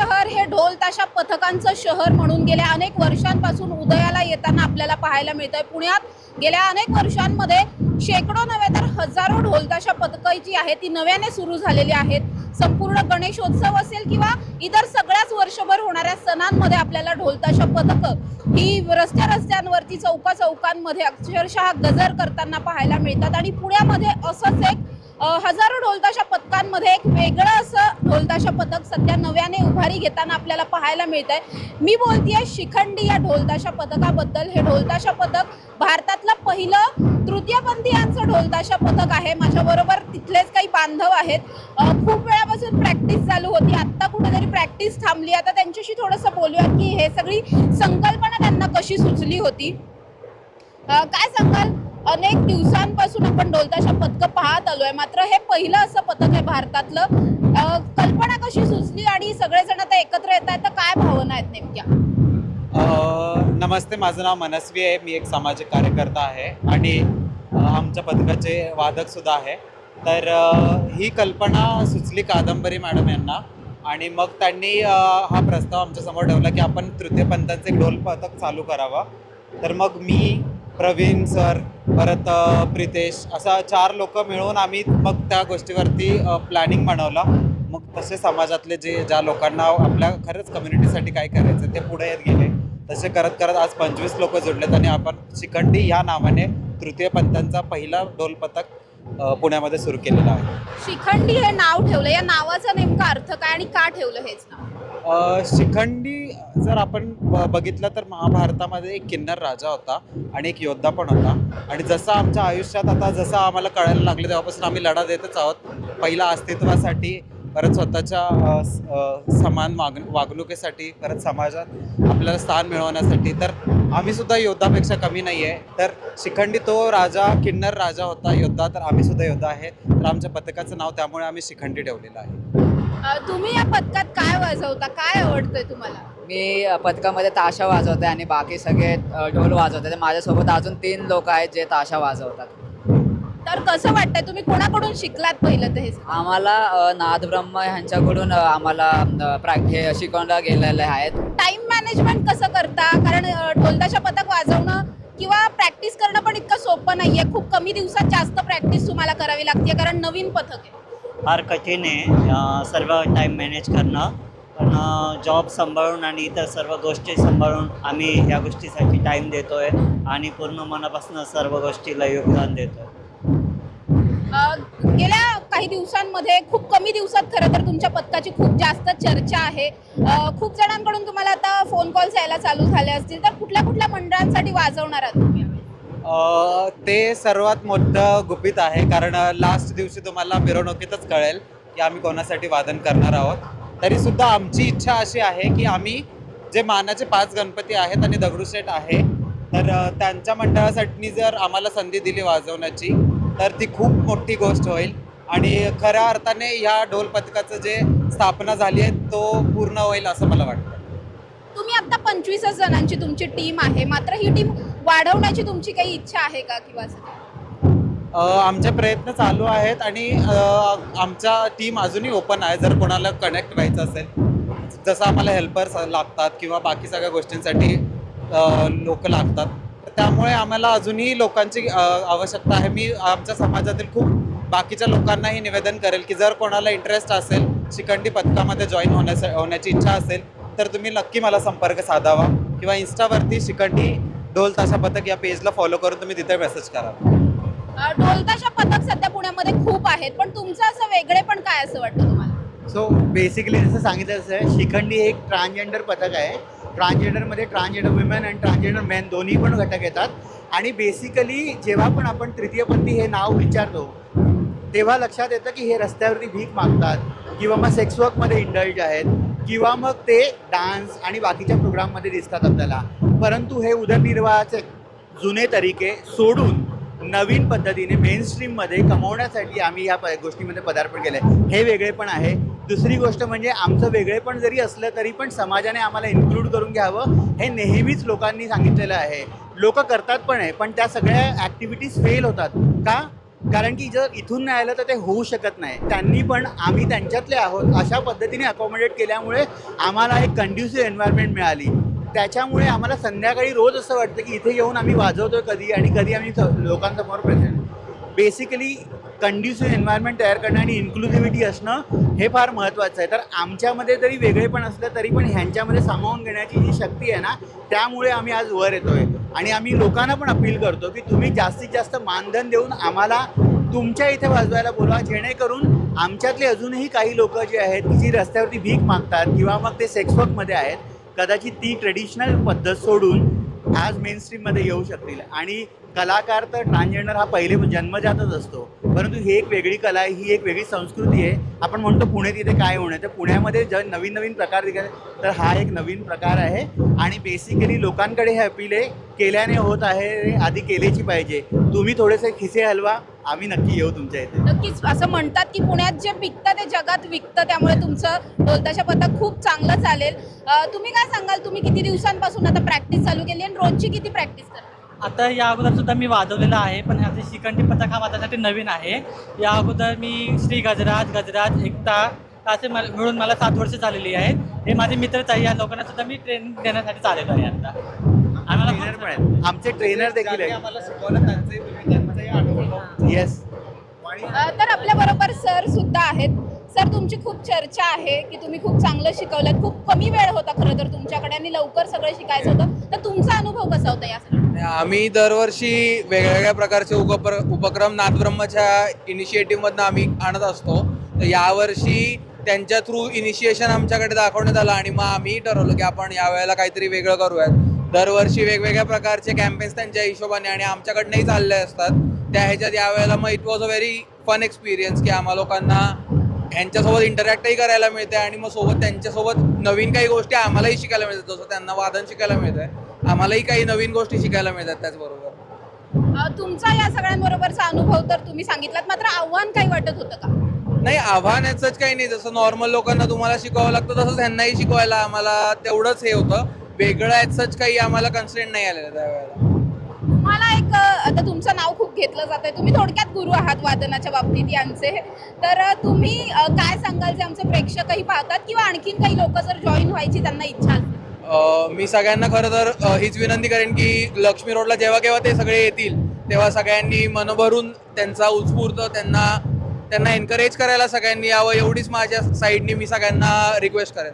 शहर हे ढोलताशा पथकांचं शहर म्हणून गेल्या अनेक वर्षांपासून उदयाला येताना आपल्याला पाहायला मिळतंय. पुण्यात गेल्या अनेक वर्षांमध्ये शेकडो नव्हे तर हजारो ढोलताशा पथकं जी आहेत ती नव्याने सुरू झालेली आहेत. संपूर्ण गणेशोत्सव असेल किंवा इतर सगळ्याच वर्षभर होणाऱ्या सणांमध्ये आपल्याला ढोलताशा पथकं ही रस्त्या रस्त्यांवरती चौका चौकांमध्ये अक्षरशः गजर करताना पाहायला मिळतात. आणि पुण्यामध्ये असंच एक हजारो ढोलताशा पथकांमध्ये एक वेगळं असं ढोलताशा पथक सध्या नव्याने उभारी घेताना आपल्याला पाहायला मिळत आहे मी बोलतेय शिखंडी या ढोलताशा पथकाबद्दल. हे ढोलताशा पथक भारतातलं पहिलं तृतीयपंथीयांचं ढोलताशा पथक आहे. माझ्याबरोबर तिथलेच काही बांधव आहेत. खूप वेळापासून प्रॅक्टिस चालू होती. आत्ता कुठेतरी प्रॅक्टिस थांबली. आता त्यांच्याशी थोडंसं बोलूयात की हे सगळी संकल्पना त्यांना कशी सुचली होती. काय सांगाल? अनेक दिवसांपासून आपण ढोलताशा पथकं पाहत आलोय. मात्र हे पहिलं असं पथक आहे भारतातलं. कल्पना कशी सुचली आणि सगळेजण आता एकत्र येत आहेत तर काय भावना आहेत नेमक्या? नमस्ते माझं नाव मनस्वी आहे. मी एक सामाजिक कार्यकर्ता आहे आणि आमच्या पथकाचे वादक सुद्धा आहे. तर ही कल्पना सुचली कादंबरी मॅडम यांना आणि मग त्यांनी हा प्रस्ताव आमच्यासमोर ठेवला की आपण तृतीयपंथांचे ढोल पथक चालू करावं. तर मग मी प्रवीण सर परत प्रितेश असा चार लोक मिळून आम्ही मग त्या गोष्टीवरती प्लॅनिंग बनवलं. मग तसे समाजातले जे ज्या लोकांना आपल्या खरंच कम्युनिटीसाठी काय करायचं ते पुढे येत गेले. तसे करत करत आज पंचवीस लोक जुडलेत आणि आपण शिखंडी या नावाने तृतीय पंथांचा पहिला ढोल पथक पुण्यामध्ये सुरू केलेला आहे. शिखंडी हे नाव ठेवलं. या नावाचा नेमका अर्थ काय आणि का ठेवलं हेच नाव? शिखंडी जर आपण ब- बघितलं तर महाभारतामध्ये एक किन्नर राजा होता आणि एक योद्धा पण होता. आणि जसं आमच्या आयुष्यात आता जसं आम्हाला कळायला लागलं तेव्हापासून आम्ही लढा देतच आहोत. पहिला अस्तित्वासाठी परत स्वतःच्या समान वाग वागणुकीसाठी परत समाजात आपल्याला स्थान मिळवण्यासाठी. तर आम्ही सुद्धा योद्धापेक्षा कमी नाही आहे. तर शिखंडी तो राजा किन्नर राजा होता योद्धा तर आम्ही सुद्धा योद्धा आहे. तर आमच्या पथकाचं नाव त्यामुळे आम्ही शिखंडी ठेवलेलं आहे. तुम्ही या पथकात काय वाजवता? काय आवडतंय तुम्हाला? मी पथकामध्ये ताशा वाजवते आणि बाकी सगळे ढोल वाजवते. तर माझ्यासोबत अजून तीन लोक आहेत जे ताशा वाजवतात. तर कसं वाटतंय? तुम्ही कोणाकडून शिकलात पहिलं हे आम्हाला अ, नाद ब्रह्म ह्यांच्याकडून आम्हाला अ, प्रॅक हे शिकवलं गेलेलं आहेत. टाइम मॅनेजमेंट कसं करता? कारण ढोलताशा पथक वाजवणं किंवा प्रॅक्टिस करणं पण इतकं सोपं नाहीये. खूप कमी दिवसात जास्त प्रॅक्टिस तुम्हाला करावी लागते कारण नवीन पथक आहे. फार कठीण आहे. सर्व टाईम मॅनेज करणं. पण जॉब सांभाळून आणि इतर सर्व गोष्टी सांभाळून आम्ही या गोष्टीसाठी टाईम देतो आहे आणि पूर्ण मनापासून सर्व गोष्टीला योगदान देतो गेल्या काही दिवसांमध्ये खूप कमी दिवसात खरं तर तुमच्या पथकाची खूप जास्त चर्चा आहे. खूप जणांकडून तुम्हाला आता फोन कॉल्स यायला चालू झाले असतील. तर कुठल्या कुठल्या मंडळांसाठी वाजवणार आहात तुम्ही? ते सर्वात मोठं गुपित आहे कारण लास्ट दिवशी तुम्हाला मिरवणुकीतच कळेल की आम्ही कोणासाठी वादन करणार आहोत. तरी सुद्धा आमची इच्छा अशी आहे की आम्ही जे मानाचे पाच गणपती आहेत आणि दगडूशेठ आहे तर त्यांच्या मंडळासाठी जर आम्हाला संधी दिली वाजवण्याची तर ती खूप मोठी गोष्ट होईल. आणि खऱ्या अर्थाने ह्या ढोल पथकाचं जे स्थापना झाली आहे तो पूर्ण होईल असं मला वाटतं. तुम्ही आता पंचवीसच जणांची तुमची टीम आहे. मात्र ही टीम वाढवण्याची तुमची काही इच्छा आहे का किंवा असं काही? अ, आमचे प्रयत्न चालू आहेत आणि अ, आमच्या टीम अजूनही ओपन आहे. जर कोणाला कनेक्ट व्हायचं असेल जसं आम्हाला हेल्पर्स लागतात किंवा बाकी सगळ्या गोष्टींसाठी लोक लागतात तर त्यामुळे आम्हाला अजूनही लोकांची अ, आवश्यकता आहे. मी आमच्या समाजातील खूप बाकीच्या लोकांनाही निवेदन करेल की जर कोणाला इंटरेस्ट असेल शिखंडी पथकामध्ये जॉईन होण्याचा होण्याची इच्छा असेल तर तुम्ही नक्की मला संपर्क साधावा किंवा इन्स्टावरती शिखंडी ढोल ताशा पथक या पेजला फॉलो करून तुम्ही तिथे मेसेज करा. ढोलताशा पथक सध्या पुण्यामध्ये खूप आहेत पण तुमचं असं वेगळे पण काय असं वाटतं तुम्हाला? सो बेसिकली जसं सांगितलं आहे शिखंडी हे एक ट्रान्सजेंडर पथक आहे. ट्रान्सजेंडरमध्ये ट्रान्सजेंडर वुमेन आणि ट्रान्सजेंडर मेन दोन्ही पण घटक येतात. आणि बेसिकली जेव्हा पण आपण तृतीयपंथी हे नाव विचारतो तेव्हा लक्षात येतं की हे रस्त्यावरती भीक मागतात किंवा मग सेक्स वर्कमध्ये इंडल्ज आहेत. किंवा मग ते डान्स आणि बाकीच्या प्रोग्राममध्ये दिसतात आपल्याला. परंतु हे उदरनिर्वाहाचे जुने तरीके सोडून नवीन पद्धतीने मेन स्ट्रीममध्ये कमवण्यासाठी आम्ही ह्या प गोष्टीमध्ये पदार्पण केलं आहे हे वेगळे पण आहे. दुसरी गोष्ट म्हणजे आमचं वेगळेपण जरी असलं तरी पण समाजाने आम्हाला इन्क्लूड करून घ्यावं हे नेहमीच लोकांनी सांगितलेलं आहे. लोक करतात पण आहे पण त्या सगळ्या ॲक्टिव्हिटीज फेल होतात. का? कारण की जर इथून नाही आलं तर ते होऊ शकत नाही. त्यांनी पण आम्ही त्यांच्यातले आहोत अशा पद्धतीने अकोमोडेट केल्यामुळे आम्हाला एक कंड्युसिव्ह एन्व्हायरमेंट मिळाली. त्याच्यामुळे आम्हाला संध्याकाळी रोज असं वाटतं की इथे येऊन आम्ही वाजवतोय कधी आणि कधी आम्ही स- लोकांसमोर प्रेझेंट बेसिकली कंड्युसिव्ह एन्व्हायरमेंट तयार करणं आणि इन्क्लुझिव्हिटी असणं हे फार महत्त्वाचं आहे. तर आमच्यामध्ये जरी वेगळेपण असलं तरी पण ह्यांच्यामध्ये सामावून घेण्याची जी शक्ती आहे ना त्यामुळे आम्ही आज वर येतोय. आणि आम्ही लोकांना पण अपील करतो की तुम्ही जास्तीत जास्त मानधन देऊन आम्हाला तुमच्या इथे वाजवायला बोलवा जेणेकरून आमच्यातले अजूनही काही लोक जे आहेत की जी रस्त्यावरती भीक मागतात किंवा मग ते सेक्सवर्कमध्ये आहेत कदाचित ती ट्रेडिशनल पद्धत सोडून आज मेन स्ट्रीममध्ये येऊ शकतील. आणि कलाकार तर ट्रान्सजेंडर हा पहिले जन्मजातच असतो. परंतु ही एक वेगळी कला आहे ही एक वेगळी संस्कृती आहे. आपण म्हणतो पुणे तिथे काय होणं तर पुण्यामध्ये जर नवीन नवीन प्रकार दिले तर हा एक नवीन प्रकार आहे. आणि बेसिकली लोकांकडे हे अपील आहे केल्याने होत आहे आधी केलेची पाहिजे. तुम्ही थोडेसे खिसे हलवा आम्ही नक्की येऊ तुमच्या इथे. नक्कीच असं म्हणतात की पुण्यात जे पिकतं ते जगात विकतं त्यामुळे तुमचं ढोलताशा पथक खूप चांगलं चालेल. तुम्ही काय सांगाल? तुम्ही किती दिवसांपासून आता प्रॅक्टिस चालू केली आणि रोजची किती प्रॅक्टिस करता? आता या अगोदर सुद्धा मी वाजवलेलं आहे पण ह्याचे शिखंडी पथक हा माझ्यासाठी नवीन आहे. या अगोदर मी श्री गजराज गजराज एकता असे मला मिळून मला सात वर्ष झालेली आहेत. हे माझे मित्रच आहे या लोकांना सुद्धा मी ट्रेनिंग देण्यासाठी चाललेलो आहे आता. आम्हाला ट्रेनर पण आहेत. आमचे ट्रेनर देखील आहेत. येस तर आपल्या बरोबर सर सुद्धा आहेत. सर तुमची खूप चर्चा आहे की तुम्ही खूप चांगलं शिकवलं खूप कमी वेळ होता खरं तर तुमच्याकडे. आणि लवकर सगळं शिकायचं होतं. तर तुमचा अनुभव कसा होता या सगळ्या आम्ही दरवर्षी वेगवेगळ्या प्रकारचे उपक्र उपक्रम नाथब्रह्मच्या इनिशिएटिव्हमधनं आम्ही आणत असतो. तर यावर्षी त्यांच्या थ्रू इनिशिएशन आमच्याकडे दाखवण्यात आलं आणि मग आम्ही ठरवलं की आपण यावेळेला काहीतरी वेगळं करूयात. दरवर्षी वेगवेगळ्या प्रकारचे कॅम्पेन्स त्यांच्या हिशोबाने आणि आमच्याकडनंही चालले असतात. त्या ह्याच्यात यावेळेला मग it was a very fun experience की आम्हा लोकांना ह्यांच्यासोबत इंटरॅक्टही करायला मिळते आणि मग सोबत त्यांच्यासोबत नवीन काही गोष्टी आम्हालाही शिकायला मिळतात. जसं त्यांना वादन शिकायला मिळतंय. आम्हालाही काही नवीन गोष्टी शिकायला मिळतात त्याचबरोबर. तुमचा या सगळ्यांबरोबरचा अनुभव तर तुम्ही सांगितलात मात्र आव्हान काही वाटत होतं का? नाही आव्हान याचंच काही नाही. जसं नॉर्मल लोकांना तुम्हाला शिकवावं लागतं तसंच ह्यांनाही शिकवायला आम्हाला तेवढंच हे होतं. वेगळं याचंच काही आम्हाला कन्सेंट नाही आलेलं त्यावेळेला. एक आता तुमचं नाव खूप घेतलं जात आहे तुम्ही थोडक्यात गुरु आहात वादनाच्या बाबतीत यांचे. तर तुम्ही काय सांगाल जे आमचे प्रेक्षकही पाहतात किंवा आणखीन काही लोक जर जॉईन व्हायची त्यांना इच्छा मी सगळ्यांना खरं तर हीच विनंती करेन की लक्ष्मी रोडला जेव्हा केव्हा ते सगळे येतील तेव्हा सगळ्यांनी मनभरून त्यांचा उत्स्फूर्त त्यांना त्यांना एनकरेज करायला सगळ्यांनी यावं. एवढीच माझ्या साईडनी मी सगळ्यांना रिक्वेस्ट करेन.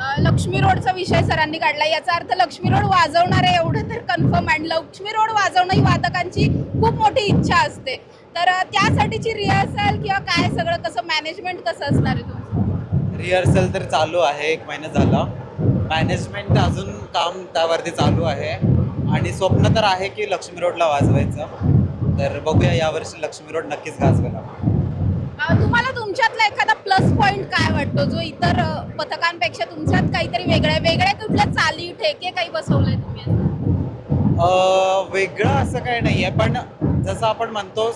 लक्ष्मी रोडचा विषय सरांनी काढला. याचा अर्थ लक्ष्मी रोड वाजवणार आहे एवढं तर कन्फर्म अँड लक्ष्मी रोड वाजवणं ही वादकांची खूप मोठी इच्छा असते. तर त्यासाठीची रिहर्सल किंवा काय सगळं कसं मॅनेजमेंट कसं असणार आहे तुमचं? रिहर्सल तर चालू आहे एक महिना झाला. मॅनेजमेंट अजून काम त्यावरती चालू आहे. आणि स्वप्न तर आहे की लक्ष्मी रोडला वाजवायचं. तर बघूया यावर्षी लक्ष्मी रोड नक्कीच गाजवेल तुम्हाला तुमच्यातला एखादा प्लस पॉइंट काय वाटतो? जो इतर पथकांपेक्षा तुमच्यात काहीतरी वेगळं आहे? वेगळ्या कुठल्या चाली ठेके काही बसवलंय तुम्ही वेगळं असं काही नाही आहे पण जसं आपण म्हणतो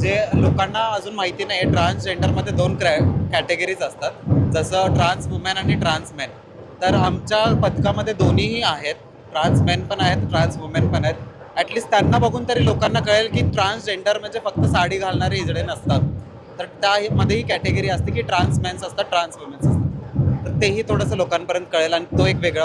जे लोकांना अजून माहिती नाही आहे ट्रान्सजेंडरमध्ये दोन क्रॅ कॅटेगरीज असतात. जसं ट्रान्स वुमेन आणि ट्रान्स मेन तर आमच्या पथकामध्ये दोन्हीही आहेत. ट्रान्स मेन पण आहेत ट्रान्स वुमेन पण आहेत. ॲटलिस्ट त्यांना बघून तरी लोकांना कळेल की ट्रान्सजेंडर म्हणजे फक्त साडी घालणारे इजडे नसतात. तर त्यामध्येही कॅटेगरी असते की ट्रान्स मेन्स असतात ट्रान्स वुमेन्स असतात. तर तेही थोडंसं लोकांपर्यंत कळेल आणि तो एक वेगळा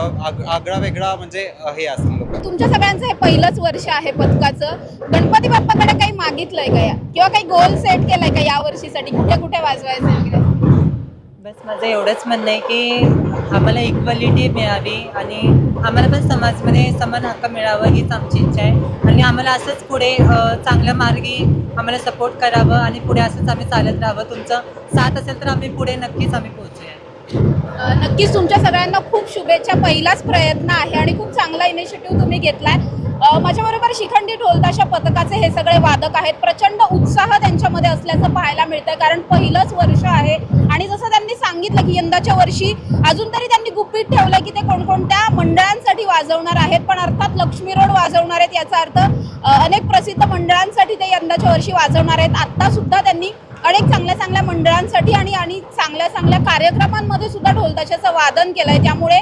आगळा वेगळा म्हणजे हे असेल लोक. तुमच्या सगळ्यांचं हे पहिलंच वर्ष आहे पथकाचं गणपती बाप्पाकडे काही मागितलंय का या? किंवा काही गोल सेट केलाय का या वर्षीसाठी? कुठे कुठे वाजवायचं बस माझं एवढंच म्हणणं आहे की आम्हाला इक्वलिटी मिळावी आणि आम्हाला पण समाजमध्ये समान हक्क मिळावं हीच आमची इच्छा आहे. आणि आम्हाला असंच पुढे चांगल्या मार्गी आम्हाला सपोर्ट करावं आणि पुढे असंच आम्ही चालत राहावं. तुमचं साथ असेल तर आम्ही पुढे नक्कीच आम्ही पोहोचू. नक्कीच तुमच्या सगळ्यांना खूप शुभेच्छा. पहिलाच प्रयत्न आहे आणि खूप चांगला इनिशिएटिव्ह तुम्ही घेतलाय. माझ्याबरोबर शिखंडी ढोलताशा पथकाचे हे सगळे वादक आहेत. प्रचंड उत्साह त्यांच्यामध्ये असल्याचं पाहायला मिळतंय. कारण पहिलंच वर्ष आहे आणि जसं त्यांनी सांगितलं की यंदाच्या वर्षी अजून तरी त्यांनी गुपित ठेवलं की ते कोणकोणत्या मंडळांसाठी वाजवणार आहेत. पण अर्थात लक्ष्मी रोड वाजवणार आहेत याचा अर्थ अनेक प्रसिद्ध मंडळांसाठी ते यंदाच्या वर्षी वाजवणार आहेत. आत्ता सुद्धा त्यांनी अनेक चांगल्या चांगल्या मंडळांसाठी आणि आणि चांगल्या चांगल्या कार्यक्रमांमध्ये सुद्धा ढोलताशाचं वादन केलं आहे त्यामुळे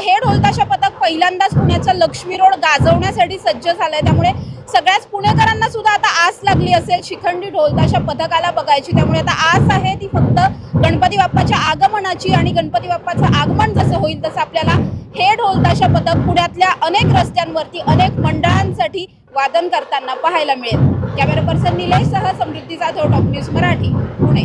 हे ढोलताशा पथक पहिल्यांदाच पुण्याचं लक्ष्मी रोड गाजवण्यासाठी सज्ज झालं आहे त्यामुळे सगळ्याच पुणेकरांना सुद्धा आता आस लागली असेल शिखंडी ढोलताशा पथकाला बघायची. त्यामुळे आता आस आहे ती फक्त गणपती बाप्पाच्या आगमनाची आणि गणपती बाप्पाचं आगमन जसं होईल तसं आपल्याला हे ढोलताशा पथक पुण्यातल्या अनेक रस्त्यांवरती अनेक मंडळांसाठी वादन करताना पाहायला मिळेल. कॅमेरा पर्सन निलेश सह समृद्धी जाधव टॉप न्यूज मराठी पुणे.